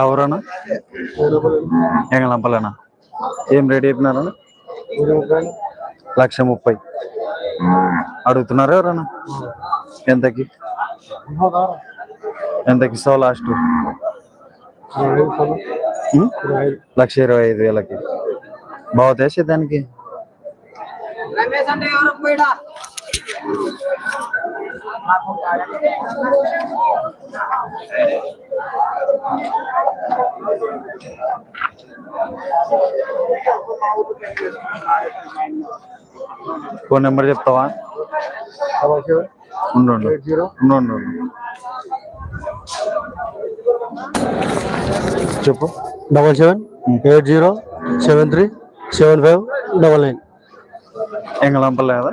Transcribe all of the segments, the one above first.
ఎవరన్నా? ఎంగళంపలేనా? ఏం రేట్ చెప్పినారన్నా లక్ష ముప్పై. అడుగుతున్నారు ఎవరన్నా? ఎంతకి? ఎంతకి ఇస్తావు లాస్ట్? లక్ష ఇరవై ఐదు వేలకి. బాగుతాయి దానికి? ఫోన్ నెంబర్ చెప్తావా? ఉండు ఉండు. ఉండు ఉండు ఉండు. చెప్పు. Double seven eight zero seven three seven five double nine ఎంగళంపల్లే కదా?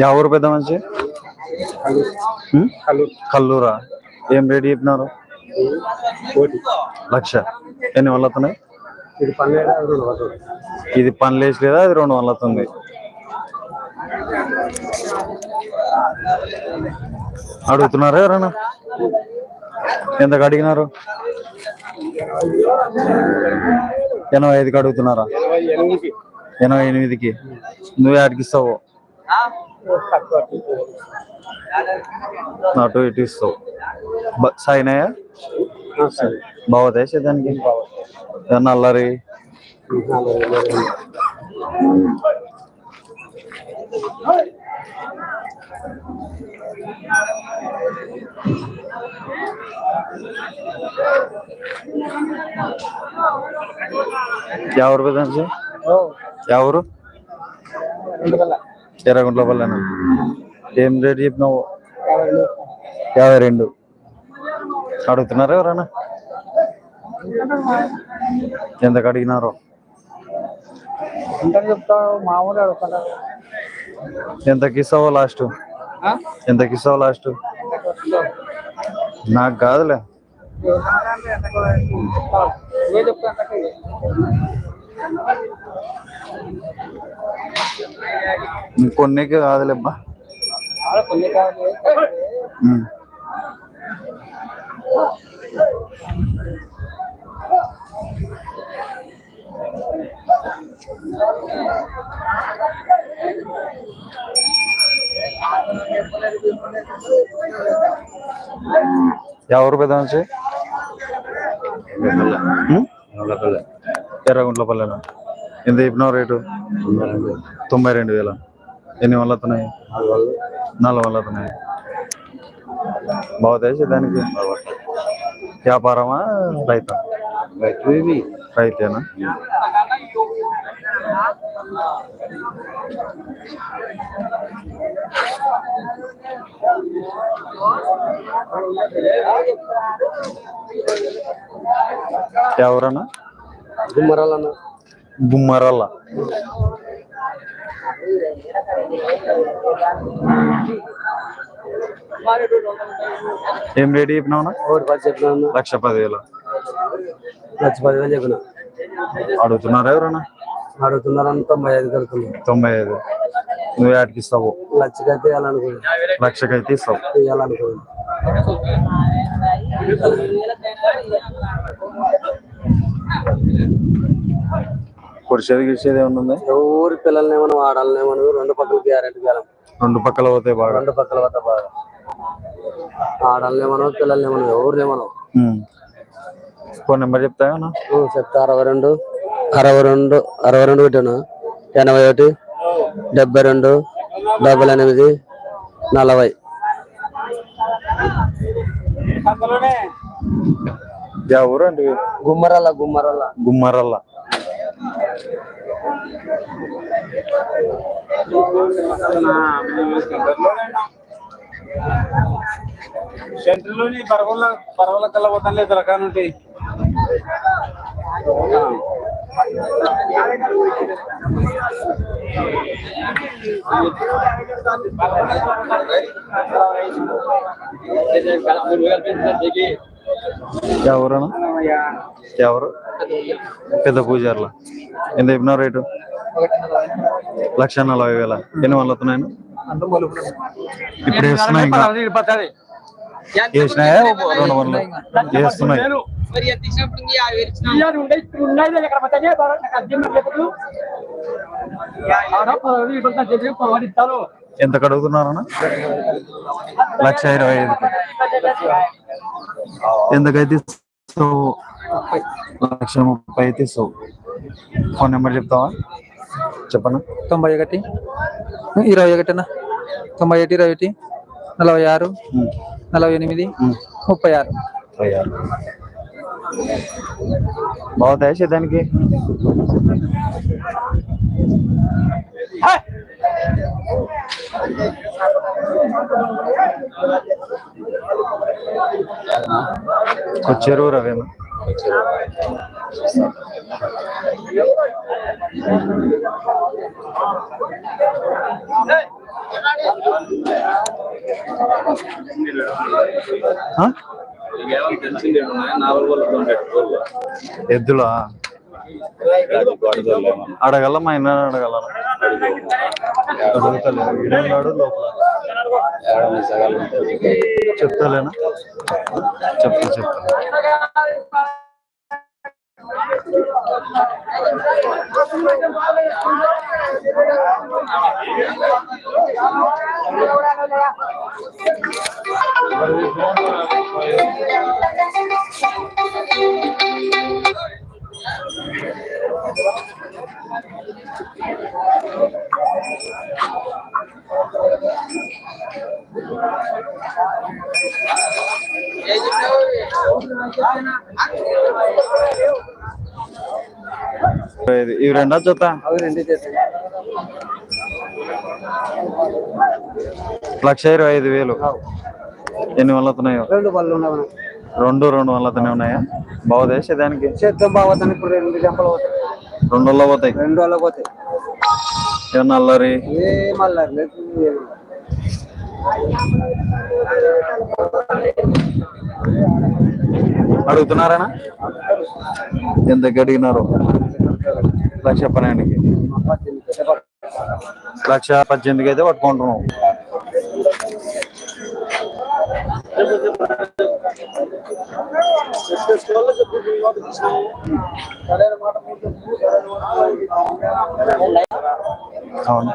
యా ఊరు పెద్ద మంచి కల్లూరా. ఏం రేట్ చెప్పినారు? లక్ష. ఎన్ని వందలు. వస్తున్నాయి ఇది పని లేచి లేదా? అది రెండు వందలు వస్తుంది అడుగుతున్నారా ఎవరన్నా ఎంతకు అడిగినారు? ఎనభై ఐదుకి అడుగుతున్నారా? ఎనభై ఎనిమిదికి. నువ్వు ఆడికి ఇస్తావు అటు ఇటు ఇస్తావు. సాయినాయా బాగుతాయి దానికి? ఏమన్నా అల్లరి ఎవరు పెద్ద ఎవరు ఎర్రగుంట్ల పల్లెనా ఏం రేట్ చెప్పినావు యాభై రెండు అడుగుతున్నారా ఎవరన్నా ఎంతకు అడిగినారో ఎంతకి ఇస్తావో లాస్ట్ ఎంతకి ఇస్తావో లాస్ట్ నాకు కాదులే. ఏ కొన్నికి కాదులేబ్బా. ఆడ కొన్ని నుంచి ఉమ్? ఎర్రగుంట్ల పల్లెనా ఎంత చెప్పినావు రేటు తొంభై రెండు వేల ఎన్ని వందలు వస్తున్నాయి నాలుగు వందలు వస్తున్నాయి బాగుతాయి దానికి వ్యాపారమా రైత రైతేనా ఎవరన్నా? గుమ్మరాలన్న. గుమ్మరల్ల ఏం రేట్ చెప్పినావునా? ఒకటి పది చెప్పిన లక్ష పదివేలు. లక్ష పదివేలు చెప్పిన. అడుగుతున్నారా ఎవరన్నా? అడుగుతున్నారని తొంభై ఐదు కడుతున్నాను తొంభై ఐదు. నువ్వు ఆటికి ఇస్తావు. లక్షకైతే ఇవ్వాలనుకున్నాను లక్షకైతే ఇస్తావు. ఇవ్వాలనుకున్నాను పొడిచేది గిడిచేది ఏమన్నా ఉంది? ఊరి పిల్లల్ని ఏమన్నా ఆడాలని ఏమన్నా రెండు పక్కల గ్యారెంటీ కాలం రెండు పక్కల పోతే బాగా. రెండు పక్కల వద్ద బాగా. ఆడాలని ఏమన్నా పిల్లల్ని ఏమన్నా ఎవరిని ఏమన్నా. ఫోన్ నెంబర్ చెప్తావా చెప్తా. అరవై రెండు అరవై రెండు అరవై రెండు పెట్టాను? ఎనభై ఒకటి డెబ్బై రెండు డెబ్బై ఎనిమిది నలభై. యా ఊరు అంటే గుమ్మరాల గుమ్మరాల గుమ్మరల్ల. సెంటర్లోని పరవల పరవల కల్లా పోతాను లేదు రకాలు ఉంటాయి ఎవరు ఎవరు? పెద్ద పూజార్ల? ఎంత చెప్పిన రేటు? లక్ష నలభై వేల. ఎన్ని వందలు వస్తున్నాయి? ఇప్పుడు వేస్తున్నాయి రెండు వందలు వేస్తున్నాయి? మరి ఎంత కడుగుతున్నారన్న? లక్ష ఇరవై ఐదు. ఎంతకైతే ఇస్తావు? లక్ష ముప్పై అయితే ఇస్తావు. ఫోన్ నెంబర్ చెప్తావా? చెప్పనా? తొంభై ఒకటి. ఇరవై ఒకటినా తొంభై ఒకటి ఇరవై ఒకటి. నలభై ఆరు నలభై ఎనిమిది. ముప్పై ఆరు ముప్పై ఆరు బాగుతాయా సేదానికి కొచ్చేరు రవేనా ఆ? ఎద్దులా? అడగల మా ఆయన అడగల. అడుగుతలే. వీడేవాడు లోపల. చెప్తలేనా? చెప్తా చెప్తా. ఇవి రెండో జత లక్ష ఇరవై ఐదు వేలు. ఎన్ని వందలు అవుతున్నాయో రెండు పళ్ళు ఉన్నాయి రెండు రెండు వందలు అవుతూనే ఉన్నాయా బాగుదేసే దానికి? చేద్దాం బాగుతాను ఇప్పుడు రెండు గంటలు పోతాయి. రెండు వందలు పోతాయి? రెండు వాళ్ళకి పోతాయి. ఏమన్నా అల్లరి ఏ లేదు. అడుగుతున్నారా ఎంత అడిగినారు? లక్ష పన్నెండుకి. లక్ష పద్దెనిమిదికి అయితే పట్టుకుంటున్నాం. అవును.